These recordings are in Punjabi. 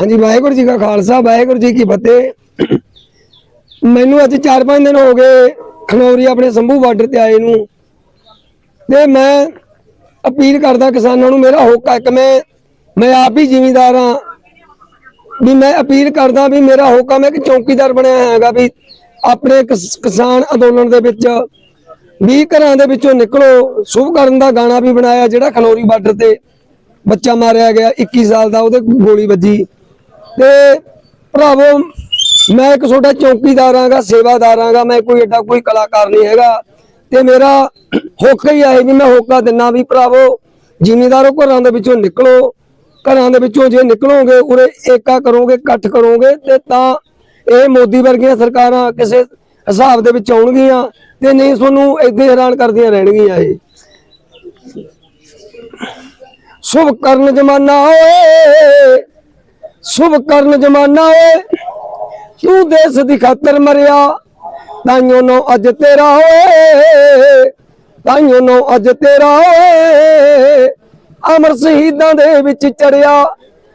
ਹਾਂਜੀ, ਵਾਹਿਗੁਰੂ ਜੀ ਕਾ ਖਾਲਸਾ, ਵਾਹਿਗੁਰੂ ਜੀ ਕੀ ਫਤਿਹ। ਮੈਨੂੰ ਅੱਜ 4-5 ਦਿਨ ਹੋ ਗਏ ਖਨੌਰੀ ਆਪਣੇ ਸੰਭੂ ਬਾਰਡਰ ਤੇ ਆਏ ਨੂੰ। ਤੇ ਮੈਂ ਅਪੀਲ ਕਰਦਾ ਕਿਸਾਨਾਂ ਨੂੰ, ਮੇਰਾ ਹੋਕਾ ਇੱਕ, ਮੈਂ ਮੈਂ ਆਪ ਹੀ ਜ਼ਿਮੀਂਦਾਰ ਹਾਂ। ਵੀ ਮੈਂ ਅਪੀਲ ਕਰਦਾ ਵੀ ਮੇਰਾ ਹੋਕਾ ਮੈਂ ਇੱਕ ਚੌਕੀਦਾਰ ਬਣਿਆ ਹੈਗਾ ਵੀ ਆਪਣੇ ਕਿਸਾਨ ਅੰਦੋਲਨ ਦੇ ਵਿੱਚ, ਵੀ ਘਰਾਂ ਦੇ ਵਿੱਚੋਂ ਨਿਕਲੋ। ਸ਼ੁਭ ਕਰਨ ਦਾ ਗਾਣਾ ਵੀ ਬਣਾਇਆ, ਜਿਹੜਾ ਖਨੌਰੀ ਬਾਰਡਰ ਤੇ ਬੱਚਾ ਮਾਰਿਆ ਗਿਆ 21 ਸਾਲ ਦਾ, ਉਹਦੇ ਗੋਲੀ ਵੱਜੀ। ਤੇ ਭਰਾਵੋ, ਮੈਂ ਇੱਕ ਛੋਟਾ ਚੌਕੀਦਾਰ ਆਂਗਾ ਸੇਵਾਦਾਰ ਆਂਗਾ ਮੈਂ ਕੋਈ ਏਡਾ ਕੋਈ ਕਲਾਕਾਰ ਨਹੀਂ ਹੈਗਾ। ਤੇ ਮੇਰਾ ਹੋਕਾ ਹੀ ਆਏ ਵੀ ਮੈਂ ਹੋਕਾ ਦਿੰਨਾ ਵੀ ਭਰਾਵੋ, ਜ਼ਿਮੀਂਦਾਰੋ ਘਰਾਂ ਦੇ ਵਿੱਚੋਂ ਨਿਕਲੋ। ਘਰਾਂ ਦੇ ਵਿੱਚੋਂ ਜੇ ਨਿਕਲੋਗੇ, ਉਰੇ ਏਕਾ ਕਰੋਗੇ, ਇਕੱਠ ਕਰੋਗੇ, ਤੇ ਤਾਂ ਇਹ ਮੋਦੀ ਵਰਗੀਆਂ ਸਰਕਾਰਾਂ ਕਿਸੇ ਹਿਸਾਬ ਦੇ ਵਿੱਚ ਆਉਣਗੀਆਂ ਤੇ ਨਹੀਂ ਤੁਹਾਨੂੰ ਏਦਾਂ ਹੀ ਹੈਰਾਨ ਕਰਦੀਆਂ ਰਹਿਣਗੀਆਂ ਇਹ। ਸ਼ੁਭ ਕਰਨ ਜਮਾਨਾ ਓਏ ਸ਼ੁਭ ਕਰਨ ਜਮਾਨਾ ਓਏ ਤੂੰ ਦੇਸ਼ ਦੀ ਖਾਤਰ ਮਰਿਆ, ਤਾਈਓ ਨੋ ਅੱਜ ਤੇਰਾ ਓਏ ਤਾਈਓ ਨੋ ਅੱਜ ਤੇਰਾ ਓਏ ਅਮਰ ਸ਼ਹੀਦਾਂ ਦੇ ਵਿੱਚ ਚੜਿਆ,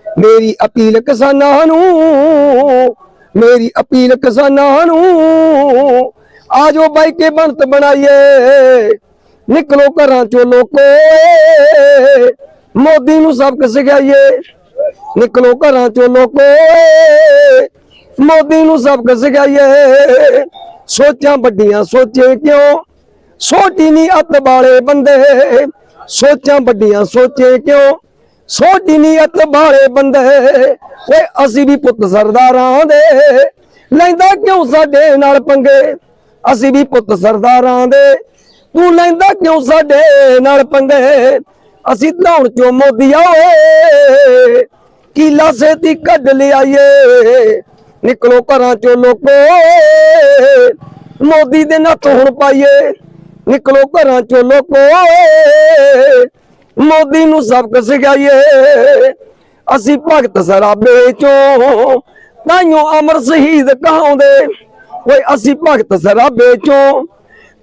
ਮੇਰੀ ਅਪੀਲ ਕਿਸਾਨਾਂ ਨੂੰ, ਮੇਰੀ ਅਪੀਲ ਕਿਸਾਨਾਂ ਨੂੰ, ਆਜੋ ਬਾਈ ਕੇ ਬਣਤ ਬਣਾਈਏ। ਨਿਕਲੋ ਘਰਾਂ ਚੋਂ ਲੋਕੋ ਮੋਦੀ ਨੂੰ ਸਬਕ ਸਿਖਾਈਏ। ਨਿਕਲੋ ਘਰਾਂ ਚੋਂ ਲੋਕੋ ਮੋਦੀ ਨੂੰ ਸਬਕ ਸਿਖਾਈਏ। ਸੋਚਾਂ ਵੱਡੀਆਂ ਸੋਚੇ ਕਿਉਂ? ਛੋਟੀ ਨਹੀਂ ਅੱਤ ਵਾਲੇ ਬੰਦੇ। ਸੋਚਾਂ ਵੱਡੀਆਂ ਸੋਚੇ ਕਿਉਂ? ਛੋਟੀ ਨਹੀਂ ਅੱਤ ਵਾਲੇ ਬੰਦੇ। ਓਏ, ਅਸੀਂ ਵੀ ਪੁੱਤ ਸਰਦਾਰਾਂ ਦੇ। ਲੈਂਦਾ ਕਿਉਂ ਸਾਡੇ ਨਾਲ ਪੰਗੇ? ਅਸੀਂ ਵੀ ਪੁੱਤ ਸਰਦਾਰਾਂ ਦੇ। ਤੂੰ ਲੈਂਦਾ ਕਿਉਂ ਸਾਡੇ ਨਾਲ ਪੰਗੇ? ਅਸੀਂ ਧੌਣ ਚੋਂ ਮੋਦੀਆ ਓਏ। ਕੀਲਾ ਸੇਤੀ ਕੱਢ ਲਿਆਈਏ। ਨਿਕਲੋ ਘਰਾਂ ਚੋਂ ਲੋਕੋ। ਮੋਦੀ ਦੇ ਨੱਥ ਹੁਣ ਪਾਈਏ। ਨਿਕਲੋ ਘਰਾਂ ਚੋਂ ਲੋਕੋ। ਮੋਦੀ ਨੂੰ ਸਬਕ ਸਿਖਾਈਏ। ਅਸੀਂ ਭਗਤ ਸਰਾਬੇ ਚੋਂ। ਤਾਈਓ ਅਮਰ ਸ਼ਹੀਦ ਕਹਾਉਂਦੇ। ਓਏ ਅਸੀਂ ਭਗਤ ਸਰਾਬੇ ਚੋਂ।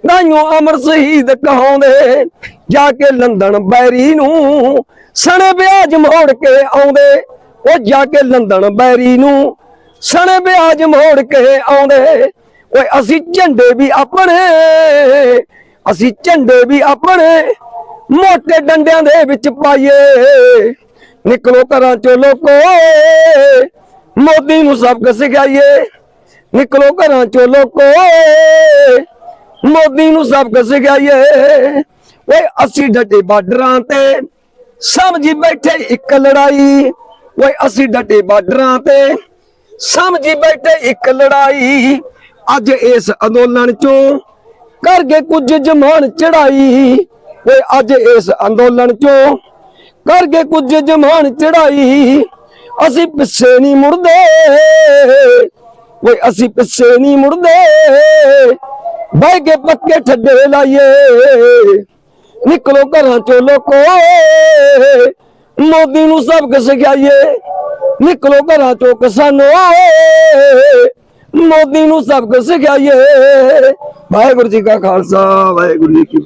ਤਾਈਓ ਅਮਰ ਸ਼ਹੀਦ ਕਹਾਉਂਦੇ। ਜਾ ਕੇ ਲੰਦਨ ਬੈਰੀ ਨੂੰ ਸਣੇ ਵਿਆਜ ਮੋੜ ਕੇ ਆਉਂਦੇ। ਉਹ ਜਾ ਕੇ ਲੰਦਨ ਬੈਰੀ ਨੂੰ, ਸਣੇ ਵਿਆਜ ਮੋੜ ਕੇ ਆਉਂਦੇ। ਓਏ, ਅਸੀਂ ਝੰਡੇ ਵੀ ਆਪਣੇ, ਅਸੀਂ ਝੰਡੇ ਵੀ ਆਪਣੇ, ਮੋਟੇ ਡੰਡਿਆਂ ਦੇ ਵਿੱਚ ਪਾਈਏ। ਨਿਕਲੋ ਘਰਾਂ ਚੋਂ ਲੋਕੋ, ਮੋਦੀ ਨੂੰ ਸਬਕ ਸਿਖਾਈਏ। ਨਿਕਲੋ ਘਰਾਂ ਚੋਂ ਲੋਕੋ, ਮੋਦੀ ਨੂੰ ਸਬਕ ਸਿਖਾਈਏ। ਓਏ, ਅਸੀਂ ਡਟੇ ਬਾਰਡਰਾਂ ਤੇ, ਸਮਝੀ ਬੈਠੇ ਇੱਕ ਲੜਾਈ। ਓਏ ਅਸੀਂ ਡਟੇ ਬਾਰਡਰਾਂ ਤੇ। ਸਮਝੀ ਬੈਠੇ ਇੱਕ ਲੜਾਈ। ਅੱਜ ਇਸ ਅੰਦੋਲਨ ਚੋਂ ਕਰ ਕੁਝ ਜਮਾਨ ਚੜਾਈ ਓਏ ਅੱਜ ਇਸ ਅੰਦੋਲਨ ਚੋਂ ਕਰ ਕੁਝ ਜਮਾਨ ਚੜਾਈ ਅਸੀਂ ਪਿੱਛੇ ਨਹੀਂ ਮੁੜਦੇ। ਓਏ ਅਸੀਂ ਪਿੱਛੇ ਨਹੀਂ ਮੁੜਦੇ। ਬਹਿ ਕੇ ਪੱਕੇ ਠੱਡੇ ਲਾਈਏ। ਨਿਕਲੋ ਘਰਾਂ ਚੋਂ ਲੋਕੋ। ਮੋਦੀ ਨੂੰ ਸਬਕ ਸਿਖਾਈਏ। ਨਿਕਲੋ ਘਰਾਂ ਚੋਂ ਕਿਸਾਨੋ ਮੋਦੀ ਨੂੰ ਸਬਕ ਸਿਖਾਈਏ। ਵਾਹਿਗੁਰੂ ਜੀ ਕਾ ਖਾਲਸਾ, ਵਾਹਿਗੁਰੂ ਜੀ ਕੀ